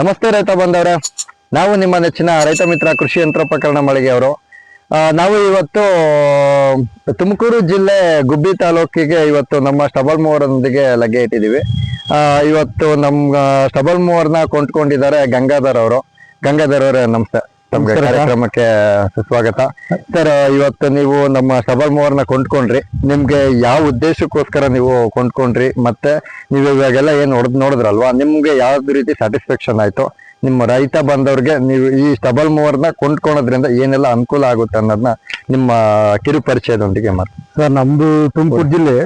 ನಮಸ್ತೆ ರೈತ ಬಂದವ್ರೆ. ನಾವು ನಿಮ್ಮ ನೆಚ್ಚಿನ ರೈತ ಮಿತ್ರ ಕೃಷಿ ಯಂತ್ರೋಪಕರಣ ಮಳಿಗೆಯವರು ನಾವು ಇವತ್ತು, ತುಮಕೂರು ಜಿಲ್ಲೆ ಗುಬ್ಬಿ ತಾಲೂಕಿಗೆ ಇವತ್ತು ನಮ್ಮ ಸ್ಟಬಲ್ ಮೂವರೊಂದಿಗೆ ಲಗ್ಗೆ ಇಟ್ಟಿದ್ದೀವಿ. ಇವತ್ತು ನಮ್ಮ ಸ್ಟಬಲ್ ಮೂವರ್ನ ಕೊಂಡ್ಕೊಂಡಿದ್ದಾರೆ ಗಂಗಾಧರ್ ಅವರು. ಗಂಗಾಧರ್ ಅವರೇ, ನಮಸ್ತೆ. ನಮ್ಗೆ. ಕಾರ್ಯಕ್ರಮಕ್ಕೆ ಸುಸ್ವಾಗತ. ಸರ್ ಇವತ್ತು ನೀವು ನಮ್ಮ ಸ್ಟಬಲ್ ಮೂವರ್ನ ಕೊಂಡ್ಕೊಂಡ್ರಿ. ನಿಮ್ಗೆ ಯಾವ ಉದ್ದೇಶಕ್ಕೋಸ್ಕರ ನೀವು ಕೊಂಡ್ಕೊಂಡ್ರಿ? ಮತ್ತೆ ನೀವು ಇವಾಗೆಲ್ಲ ಏನ್ ಹೊಡೆದ್ ನೋಡಿದ್ರಲ್ವಾ? ನಿಮ್ಗೆ ಯಾವ್ದು ರೀತಿ ಸ್ಯಾಟಿಸ್ಫ್ಯಾಕ್ಷನ್ ಆಯ್ತು? ನಿಮ್ಮ ರೈತ ಬಂದವ್ರಿಗೆ ನೀವು ಈ ಸ್ಟಬಲ್ ಮೂವರ್ನ ಕೊಂಡ್ಕೊಳೋದ್ರಿಂದ ಏನೆಲ್ಲ ಅನುಕೂಲ ಆಗುತ್ತೆ ಅನ್ನೋದನ್ನ ನಿಮ್ಮ ಕಿರು ಪರಿಚಯದೊಂದಿಗೆ ಮಾಡಿ ಸರ್ ನಮ್ದು ತುಮಕೂರು ಜಿಲ್ಲೆ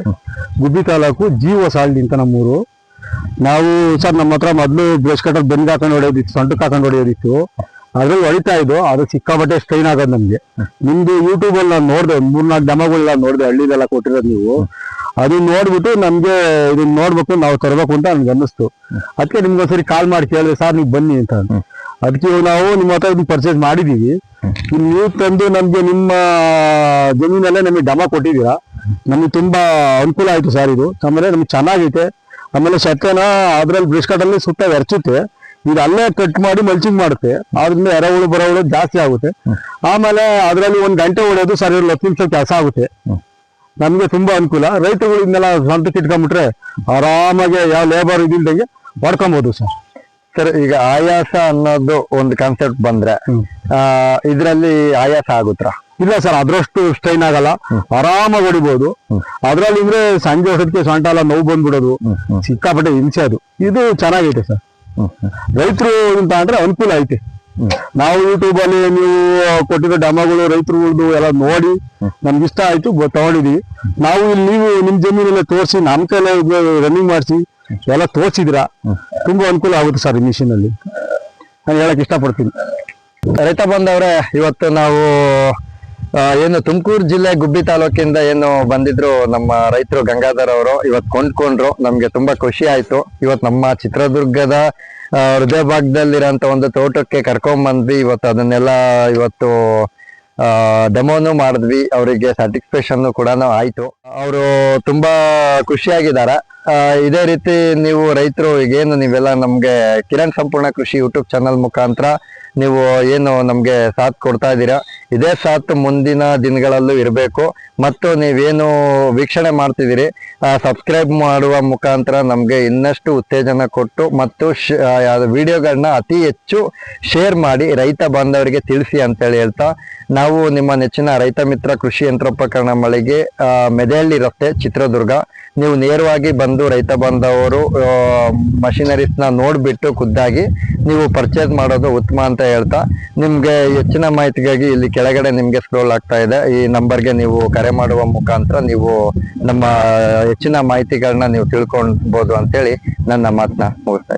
ಗುಬ್ಬಿ ತಾಲೂಕು ಜೀವ ಸಾಲ್ಡ್ ಅಂತ ನಮ್ಮೂರು. ನಾವು ಸರ್ ನಮ್ಮ ಹತ್ರ ಮೊದಲು ಬ್ರಷ್ ಕಟ್ಟರ್ ಬೆನ್ಗೆ ಹಾಕೊಂಡು ಹೊಡೆಯೋದಿತ್ತು ಸೊಂಟಕ್ಕೆ ಹಾಕೊಂಡು ಹೊಡೆಯೋದಿತ್ತು. ಅದ್ರಲ್ಲಿ ಹೊಡಿತಾ ಇದ್ದು, ಅದು ಸಿಕ್ಕಾಪಟ್ಟೆ ಸ್ಟ್ರೈನ್ ಆಗೋದು ನಮ್ಗೆ. ನಿಮ್ದು ಯೂಟ್ಯೂಬ್ ಅಲ್ಲಿ ನಾನು ನೋಡಿದೆ, ಒಂದ್ ಮೂರ್ನಾಲ್ಕು ಡಮಗಳನ್ನ ನೋಡಿದೆ ಹಳ್ಳಿದೆಲ್ಲ ಕೊಟ್ಟಿರೋದು ನೀವು. ಅದನ್ನ ನೋಡ್ಬಿಟ್ಟು ನಮ್ಗೆ ಇದನ್ನ ನೋಡ್ಬೇಕು, ನಾವು ತರಬೇಕು ಅಂತ ನನ್ಗೆ ಅನ್ನಿಸ್ತು. ಅದಕ್ಕೆ ನಿಮ್ಗೆ ಒಂದ್ಸರಿ ಕಾಲ್ ಮಾಡಿ ಕೇಳಿದೆ, ಸರ್ ನೀವು ಬನ್ನಿ ಅಂತ ಅದಕ್ಕೆ ನಾವು ನಿಮ್ಮ ಹತ್ರ ಇದನ್ನ ಪರ್ಚೇಸ್ ಮಾಡಿದೀವಿ. ನೀವು ತಂದು ನಮ್ಗೆ ನಿಮ್ಮ ಜಮೀನಲ್ಲೇ ನಮಗೆ ಡಮ ಕೊಟ್ಟಿದ್ದೀರಾ. ನಮಗೆ ತುಂಬಾ ಅನುಕೂಲ ಆಯ್ತು ಸರ್ ಇದು. ಆಮೇಲೆ ನಮ್ಗೆ ಚೆನ್ನಾಗೈತೆ. ಆಮೇಲೆ ಸತ್ಯನ ಅದ್ರಲ್ಲಿ ಬ್ರಿಸ್ಕಟ್ ಅಲ್ಲಿ ಸುತ್ತ ಎರಚುತ್ತೆ. ಇದು ಅಲ್ಲೇ ಕಟ್ ಮಾಡಿ ಮಲ್ಚಿಂಗ್ ಮಾಡುತ್ತೆ. ಆದ್ರಿಂದ ಎರೆಹುಳು ಬರಹುಳು ಜಾಸ್ತಿ ಆಗುತ್ತೆ. ಆಮೇಲೆ ಅದರಲ್ಲಿ ಒಂದ್ ಗಂಟೆ ಹೊಡೆಯೋದು ಸರಿ ಇವ್ರಲ್ಲಿ ಹತ್ತು ನಿಮಿಷ ಕೆಲಸ ಆಗುತ್ತೆ. ನಮ್ಗೆ ತುಂಬಾ ಅನುಕೂಲ. ರೈತರುಗಳು ಇದನ್ನೆಲ್ಲ ಸ್ವಂತಕ್ಕೆ ಇಟ್ಕೊಂಡ್ಬಿಟ್ರೆ ಆರಾಮಾಗಿ ಯಾವ ಲೇಬರ್ ಇದಿಲ್ದಂಗೆ ಹೊಡ್ಕೊಬಹುದು ಸರ್. ಸರ್ ಈಗ ಆಯಾಸ ಅನ್ನೋದು ಒಂದು ಕಾನ್ಸೆಪ್ಟ್ ಬಂದ್ರೆ ಇದರಲ್ಲಿ ಆ ಇದ್ರಲ್ಲಿ ಆಯಾಸ ಆಗುತ್ತಾ? ಇಲ್ಲ ಸರ್ ಅದ್ರಷ್ಟು ಸ್ಟ್ರೈನ್ ಆಗಲ್ಲ. ಆರಾಮಾಗಿ ಹೊಡಿಬಹುದು ಅದ್ರಲ್ಲಿ ಅಂದ್ರೆ ಸಂಜೆ ಹೊಸದಕ್ಕೆ ಸೊಂಟ ಎಲ್ಲ ನೋವು ಬಂದ್ಬಿಡೋದು. ಸಿಕ್ಕಾಪಟ್ಟೆ ಹಿಂಸೆ ಅದು. ಇದು ಚೆನ್ನಾಗೈತೆ ಸರ್. ರೈತರು ಅಂತ ಅಂದ್ರೆ ಅನುಕೂಲ ಐತೆ. ನಾವು ಯೂಟ್ಯೂಬ್ ಅಲ್ಲಿ ನೀವು ಕೊಟ್ಟಿರೋ ಡಮಗಳು ರೈತರುಗಳದ್ದು ಎಲ್ಲ ನೋಡಿ ನಮ್ಗೆ ಇಷ್ಟ ಆಯ್ತು ತಗೊಂಡಿದ್ವಿ. ನಾವು ಇಲ್ಲಿ ನೀವು ನಿಮ್ ಜಮೀನೆಲ್ಲ ತೋರಿಸಿ, ನಮ್ ಕೈಲೇ ರನ್ನಿಂಗ್ ಮಾಡಿಸಿ, ಎಲ್ಲ ತೋರಿಸಿದ್ರ ತುಂಬಾ ಅನುಕೂಲ ಆಗುತ್ತೆ ಸರ್ ಈ ಮಿಷಿನ್ ಅಲ್ಲಿ. ನಾನು ಹೇಳಕ್ ಇಷ್ಟಪಡ್ತೀನಿ. ರೈತ ಬಂದವ್ರೆ, ಇವತ್ತು ನಾವು ಏನು ತುಮಕೂರು ಜಿಲ್ಲೆ ಗುಬ್ಬಿ ತಾಲೂಕಿಂದ ಏನು ಬಂದಿದ್ರು ನಮ್ಮ ರೈತರು ಗಂಗಾಧರ್ ಅವರು ಇವತ್ತು ಕೊಂಡ್ಕೊಂಡ್ರು, ನಮ್ಗೆ ತುಂಬಾ ಖುಷಿ ಆಯ್ತು. ಇವತ್ತು ನಮ್ಮ ಚಿತ್ರದುರ್ಗದ ಹೃದಯ ಭಾಗದಲ್ಲಿರೋಂಥ ಒಂದು ತೋಟಕ್ಕೆ ಕರ್ಕೊಂಡ್ ಬಂದ್ವಿ. ಇವತ್ತು ಅದನ್ನೆಲ್ಲ ಇವತ್ತು ಡೆಮೋನು ಮಾಡಿದ್ವಿ. ಅವರಿಗೆ ಸ್ಯಾಟಿಸ್ಫ್ಯಾಕ್ಷನ್ ಕೂಡ ಆಯ್ತು. ಅವರು ತುಂಬಾ ಖುಷಿಯಾಗಿದ್ದಾರೆ. ಇದೇ ರೀತಿ ನೀವು ರೈತರು, ಈಗೇನು ನೀವೆಲ್ಲ ನಮ್ಗೆ ಕಿರಣ್ ಸಂಪೂರ್ಣ ಕೃಷಿ ಯೂಟ್ಯೂಬ್ ಚಾನಲ್ ಮುಖಾಂತರ ನೀವು ಏನು ನಮ್ಗೆ ಸಾಥ್ ಕೊಡ್ತಾ ಇದ್ದೀರಾ? ಇದೇ ಸಾತ್ ಮುಂದಿನ ದಿನಗಳಲ್ಲೂ ಇರಬೇಕು. ಮತ್ತು ನೀವೇನು ವೀಕ್ಷಣೆ ಮಾಡ್ತಿದ್ದೀರಿ ಸಬ್ಸ್ಕ್ರೈಬ್ ಮಾಡುವ ಮುಖಾಂತರ ನಮಗೆ ಇನ್ನಷ್ಟು ಉತ್ತೇಜನ ಕೊಟ್ಟು ಮತ್ತು ವಿಡಿಯೋಗಳನ್ನ ಅತಿ ಹೆಚ್ಚು ಶೇರ್ ಮಾಡಿ ರೈತ ಬಾಂಧವರಿಗೆ ತಿಳಿಸಿ ಅಂತೇಳಿ ಹೇಳ್ತಾ, ನಾವು ನಿಮ್ಮ ನೆಚ್ಚಿನ ರೈತ ಮಿತ್ರ ಕೃಷಿ ಯಂತ್ರೋಪಕರಣ ಮಳಿಗೆ ಮೆದೆಹಳ್ಳಿ ರಸ್ತೆ ಚಿತ್ರದುರ್ಗ. ನೀವು ನೇರವಾಗಿ ಬಂದು ರೈತ ಬಂದವರು ಮಷಿನರೀಸ್ನ ನೋಡಿಬಿಟ್ಟು ಖುದ್ದಾಗಿ ನೀವು ಪರ್ಚೇಸ್ ಮಾಡೋದು ಉತ್ತಮ ಅಂತ ಹೇಳ್ತಾ, ನಿಮಗೆ ಹೆಚ್ಚಿನ ಮಾಹಿತಿಗಾಗಿ ಇಲ್ಲಿ ಕೆಳಗಡೆ ನಿಮಗೆ ಸ್ಕ್ರೋಲ್ ಆಗ್ತಾ ಇದೆ. ಈ ನಂಬರ್ಗೆ ನೀವು ಕರೆ ಮಾಡುವ ಮುಖಾಂತರ ನೀವು ನಮ್ಮ ಹೆಚ್ಚಿನ ಮಾಹಿತಿಗಳನ್ನ ನೀವು ತಿಳ್ಕೊಳ್ಬೋದು ಅಂತೇಳಿ ನನ್ನ ಮಾತನ್ನ ಮುಗಿಸ್ತಾ